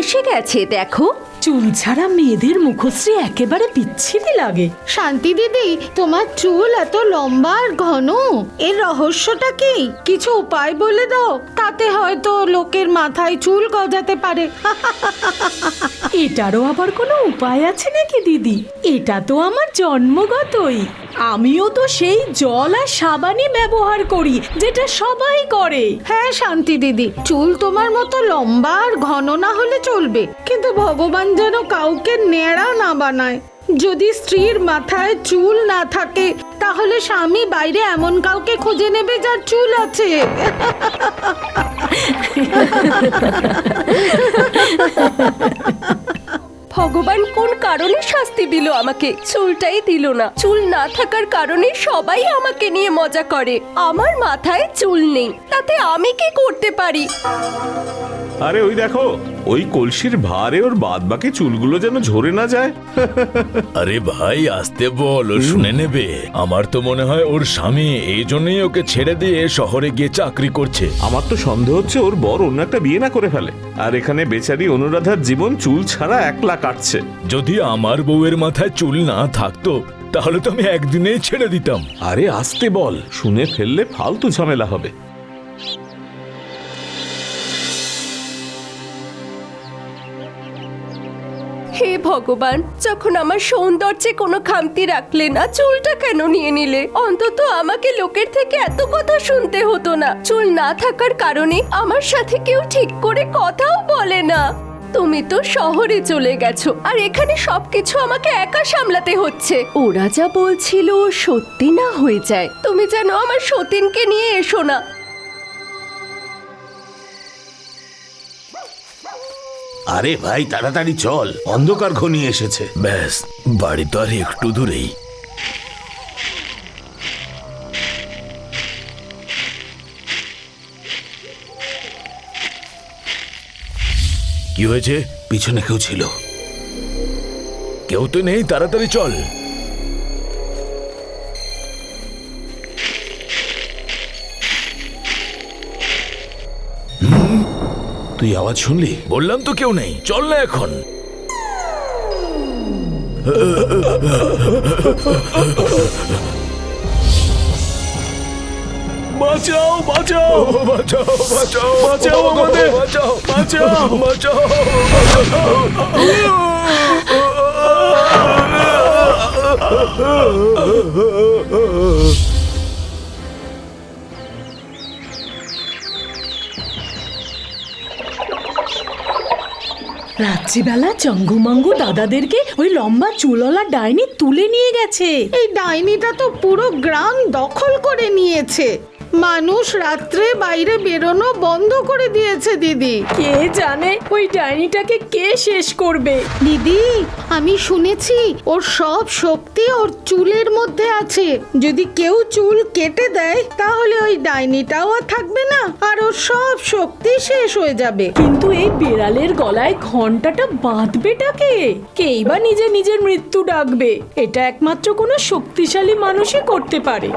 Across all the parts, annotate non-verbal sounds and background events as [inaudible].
এসে গেছে দেখো। চুল ছাড়া মেয়েদের মুখশ্রী একেবারে বিচ্ছিরি লাগে। শান্তি দিদি তোমার চুল এত লম্বা আর ঘন। এর রহস্যটা কি? কিছু উপায় বলে দাও তাতে হয়তো লোকের মাথায় চুল গজাতে পারে। [laughs] এটারও আবার কোনো উপায় আছে নাকি দিদি? এটা তো আমার জন্মগতই। আমিও তো সেই জল আর সাবানই ব্যবহার করি যেটা সবাই করে। হ্যাঁ শান্তি দিদি চুল তোমার মতো লম্বা আর ঘন না হলে চলবে। কিন্তু ভগবান যেন কাউকে নেড়া না বানায়। যদি স্ত্রীর মাথায় চুল না থাকে, তাহলে স্বামী বাইরে এমন কাউকে খুঁজে নেবে যার চুল আছে? ভগবান কোন কারণে শাস্তি দিল আমাকে? চুলটাই দিল না। চুল না থাকার কারণে সবাই আমাকে নিয়ে মজা করে। আমার মাথায় চুল নেই, তাতে আমি কি করতে পারি? আরে ওই দেখো ওই কলসির ভারে ওর বাদ বাকি চুলগুলো যেন ঝরে না যায়। আরে ভাই আসতে বল ও শুনে নেবে। আমার তো মনে হয় ওর স্বামী এই জন্যই ওকে ছেড়ে দিয়ে শহরে গিয়ে চাকরি করছে। আমার তো সন্দেহ হচ্ছে ওর বর অন্য একটা বিয়ে না করে ফেলে। আর এখানে বেচারি অনুরাধার জীবন চুল ছাড়া একলা কাটছে। যদি আমার বউয়ের মাথায় চুল না থাকতো তাহলে তো আমি একদিনেই ছেড়ে দিতাম। আরে আসতে বল শুনে ফেললে ফালতু ঝামেলা হবে। ভগবান, যখন আমার সৌন্দর্যে কোনো খামতি রাখলে না, চুলটা কেন নিয়ে নিলে? অন্তত আমাকে লোকের থেকে এত কথা শুনতে হতো না। চুল না থাকার কারণে আমার সাথে কেউ ঠিক করে কথাও বলে না। তুমি তো শহরে চলে গেছো, আর এখানে সবকিছু আমাকে একা সামলাতে হচ্ছে। ওরা যা বলছিল সত্যি না হয়ে যায়। তুমি যেন আমার সতীনকে নিয়ে এসো না। আরে ভাই তাড়াতাড়ি চল। অন্ধকার ঘনিয়ে এসেছে। ব্যাস বাড়ি তো আর একটু দূরেই। কি হয়েছে? পিছনে কেউ ছিল। কেউ তো নেই তাড়াতাড়ি চল। তুই আওয়াজ শুনলি? বললাম তো কেউ নেই। চল না এখন। বাঁচাও বাঁচাও। বাঁচাও বাঁচাও বাঁচাও আমাদের। বাঁচাও বাঁচাও। বাঁচাও রাত্রিবেলা চঙ্গুমাঙ্গু দাদাদেরকে ওই লম্বা চুলওয়ালা ডাইনি তুলে নিয়ে গেছে। এই ডাইনিটা তো পুরো গ্রাম দখল করে নিয়েছে। মানুষ রাত্রে বাইরে বেরোনো বন্ধ করে দিয়েছে দিদি। কে জানে ওই ডাইনিটাকে কে শেষ করবে? দিদি আমি শুনেছি ওর সব শক্তি ওর চুলের মধ্যে আছে। যদি কেউ চুল কেটে দেয় তাহলে ওই ডাইনিটাও আর থাকবে না আর ওর সব শক্তি শেষ হয়ে যাবে। কিন্তু এই বিড়ালের গলায় ঘন্টাটা বাঁধবেটাকে কেই বা নিজে নিজের মৃত্যু ডাকবে? এটা একমাত্র কোনো শক্তিশালী মানুষই করতে পারে।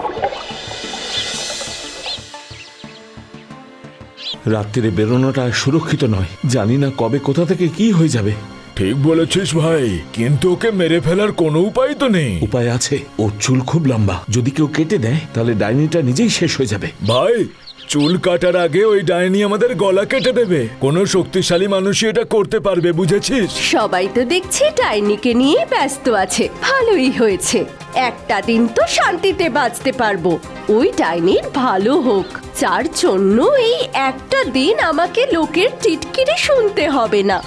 রাত্রিরে বেরোনোটা সুরক্ষিত নয়। জানি না কবে কোথা থেকে কি হয়ে যাবে। ঠিক বলেছিস ভাই কিন্তু ওকে মেরে ফেলার কোনো উপায় তো নেই। উপায় আছে ওর চুল খুব লম্বা। যদি কেউ কেটে দেয় তাহলে ডাইনিটা নিজেই শেষ হয়ে যাবে। ভাই চুল কাটার আগে ওই ডাইনি আমাদের গলা কেটে দেবে। কোনো শক্তিশালী মানুষই এটা করতে পারবে বুঝেছিস? সবাই তো দেখছি ডাইনিকে নিয়ে ব্যস্ত আছে। ভালোই হয়েছে। একটা দিন তো শান্তিতে বাঁচতে পারব। ওই ডাইনির ভালো হোক। যার জন্য এই একটা দিন আমাকে লোকের টিটকিরি শুনতে হবে না।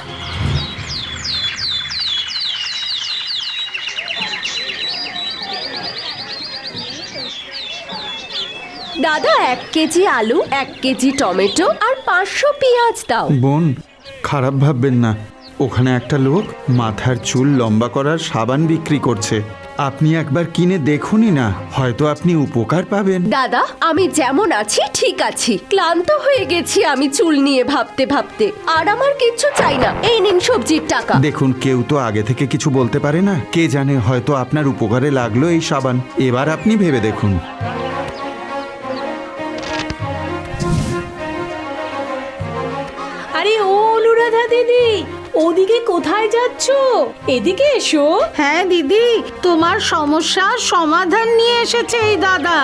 দাদা এক কেজি আলু এক কেজি টমেটো আর পাঁচশো পেঁয়াজ দাও। বোন খারাপ ভাববেন না। ওখানে একটা লোক মাথার চুল লম্বা করার সাবান বিক্রি করছে। আপনি একবার কিনে দেখুনই না হয়তো আপনি উপকার পাবেন। দাদা আমি যেমন আছি ঠিক আছি। ক্লান্ত হয়ে গেছি আমি চুল নিয়ে ভাবতে ভাবতে। আর আমার কিচ্ছু চাই না। এই নিন সবজির টাকা। দেখুন কেউ তো আগে থেকে কিছু বলতে পারে না। কে জানে হয়তো আপনার উপকারে লাগল এই সাবান। এবার আপনি ভেবে দেখুন। দিদি কোথায় যাচ্ছ? এদিকে এসো। হ্যাঁ দিদি তোমার সমস্যার সমাধান নিয়ে এসেছে এই দাদা।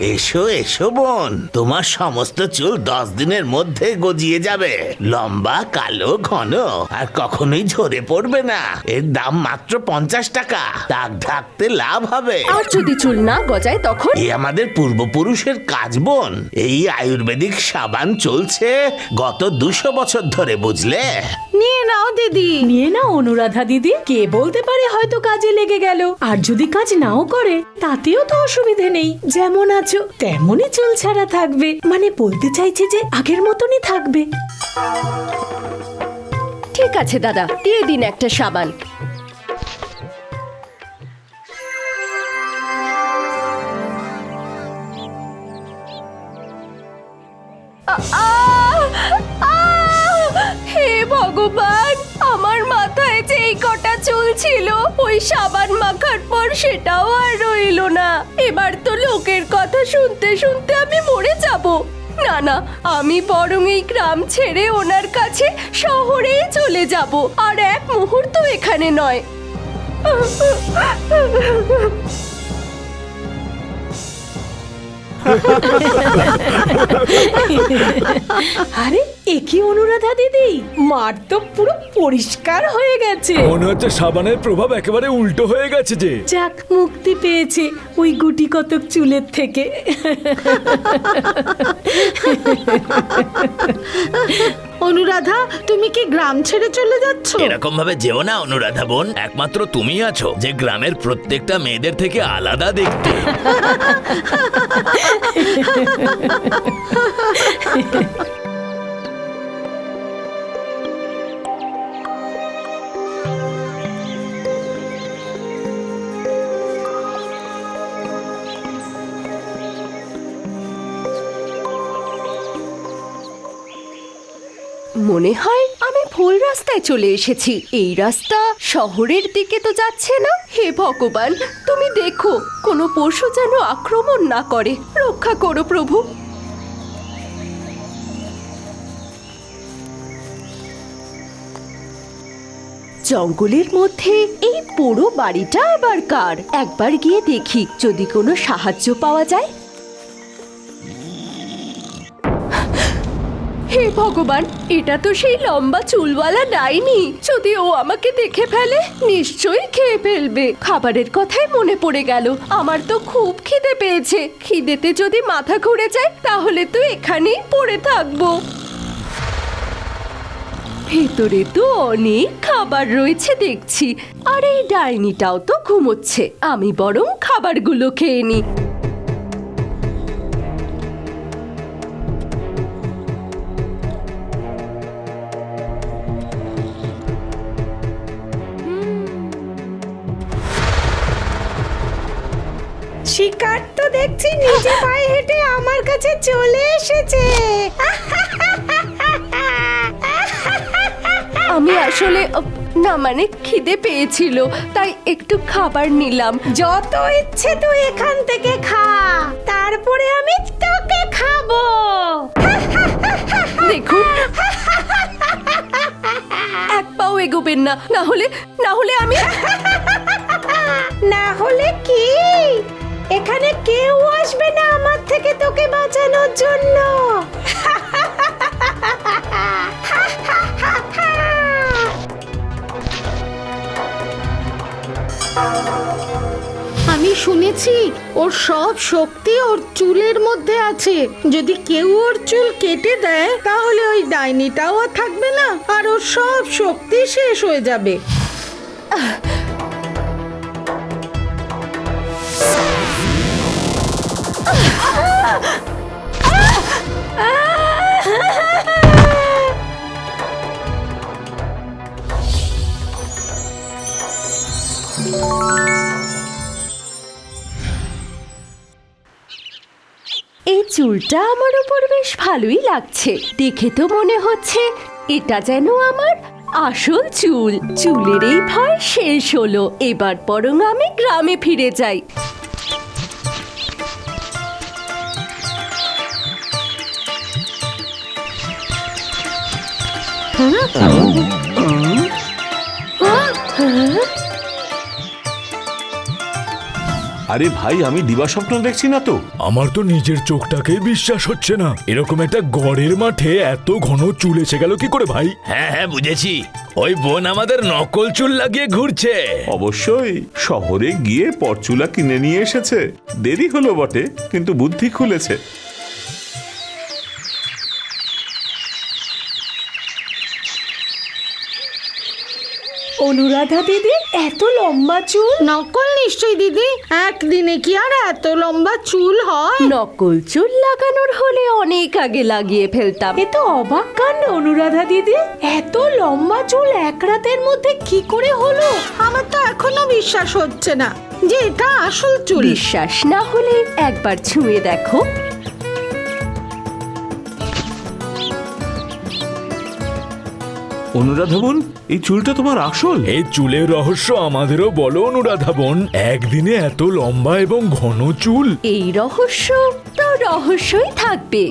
এসো এসো বোন। তোমার সমস্ত চুল দশ দিনের মধ্যে গজিয়ে যাবে। লম্বা কালো ঘন আর কখনোই ঝরে পড়বে না। এর দাম মাত্র পঞ্চাশ টাকা। দাগ ঢাকতে লাভ হবে। আর যদি চুল না গজায় তখন? এই আমাদের পূর্বপুরুষের কাজ বোন। এই আয়ুর্বেদিক সাবান চলছে গত দুশো বছর ধরে বুঝলে? নিয়ে নাও দিদি। নিয়ে নাও অনুরাধা দিদি। কে বলতে পারে হয়তো কাজে লেগে গেল। আর যদি কাজ নাও করে তাতেও তো অসুবিধে নেই। যেমন আছো তেমনই চুল ছাড়া থাকবে মানে বলতে চাইছে যে আগের মতনই থাকবে ঠিক আছে, দাদা, দিয়ে দিন একটা সাবান! হে ভগবান, আমার চুল ছিল, ওই সাবান মাখার পর সেটাও আর রইল না। এবার তো লোকের কথা শুনতে শুনতে আমি মরে যাব। না না, আমি বরং এই গ্রাম ছেড়ে ওনার কাছে শহরেই চলে যাব, আর এক মুহূর্ত এখানে নয়। [laughs] [laughs] আরে এ কি অনুরাধা দিদি? মার তো পুরো পরিষ্কার হয়ে গেছে। মনে হচ্ছে সাবানের প্রভাব একেবারে উল্টো হয়ে গেছে যে। যাক মুক্তি পেয়েছে। ওই গুটি কতক চুলের থেকে। অনুরাধা তুমি কি গ্রাম ছেড়ে চলে যাচ্ছ? এরকম ভাবে যেও না অনুরাধা বোন। একমাত্র তুমি আছো যে গ্রামের প্রত্যেকটা মেয়েদের থেকে আলাদা দেখতে। [laughs] মনে হয় আমি ভুল রাস্তায় চলে এসেছি। এই রাস্তা শহরের দিকে তো যাচ্ছে না। হে ভগবান, তুমি দেখো, কোনো পশু যেন আক্রমণ না করে। রক্ষা করো প্রভু। জঙ্গলের মধ্যে এই পুরো বাড়িটা আবার কার? একবার গিয়ে দেখি, যদি কোনো সাহায্য পাওয়া যায়। হে ভগবান, এটা তো সেই লম্বা চুলওয়ালা ডাইনি। যদি ও আমাকে দেখে ফেলে, নিশ্চয়ই খেয়ে ফেলবে। খাবারের কথাই মনে পড়ে গেল। আমার তো খুব খিদে পেয়েছে। খিদেতে যদি মাথা ঘুরে যায়, তাহলে তো এখানেই পড়ে থাকব। ভেতরে তো অনেক খাবার রয়েছে দেখছি। আর এই ডাইনিটাও তো ঘুমোচ্ছে। আমি বরং খাবারগুলো খেয়ে নিই। শিকার তো দেখছি নিজে পায়ে হেঁটে আমার কাছে চলে এসেছে। আমি আসলে না মানে খিদে পেয়েছিল তাই একটু খাবার নিলাম। যত ইচ্ছে তুই এখান থেকে খা তারপরে আমি তোকে খাব। দেখুন। এক পাও এগোবেন না না হলে না হলে আমি না হলে কি? এখানে কেউ আসবে না আমার থেকে তোকে বাঁচানোর জন্য। আমি শুনেছি ওর সব শক্তি ওর চুলের মধ্যে আছে। যদি কেউ ওর চুল কেটে দেয়, তাহলে ওই ডাইনিটাও আর থাকবে না, আর ওর সব শক্তি শেষ হয়ে যাবে। চুলটা আমার ওপর বেশ ভালোই লাগছে। দেখে তো মনে হচ্ছে এটা যেন আমার আসল চুল। চুলের এই ভয় শেষ হলো। এবার বরং আমি গ্রামে ফিরে যাই। হ্যাঁ? হ্যাঁ? হ্যাঁ? হ্যাঁ? আরে ভাই আমি দিবা স্বপ্ন দেখছি না তো। আমার তো নিজের চোখটাকে বিশ্বাস হচ্ছে না। এরকম একটা গড়ের মাঠে এত ঘন চুল এসে গেল কি করে ভাই? হ্যাঁ হ্যাঁ বুঝেছি। ওই বোন আমাদের নকল চুল লাগিয়ে ঘুরছে। অবশ্যই শহরে গিয়ে পরচুলা কিনে নিয়ে এসেছে। দেরি হলো বটে কিন্তু বুদ্ধি খুলেছে। অনুরাধা দিদি এত লম্বা চুল। নকল নিশ্চয়ই দিদি। একদিনে কি আর এত লম্বা চুল হয়? নকল চুল লাগানোর হলে অনেক আগে লাগিয়ে ফেলতাম। এ তো অবাক কাণ্ড অনুরাধা দিদি। এত লম্বা চুল এক রাতের মধ্যে কি করে হলো? আমার তো এখনও বিশ্বাস হচ্ছে না যে এটা আসল চুল। বিশ্বাস না হলে একবার ছুঁয়ে দেখো। অনুরাধা বোন এই চুলটা তোমার আসল? এই চুলের রহস্য আমাদেরও বলো অনুরাধা বোন। একদিনে এত লম্বা এবং ঘন চুল। এই রহস্য তো রহস্যই থাকবে।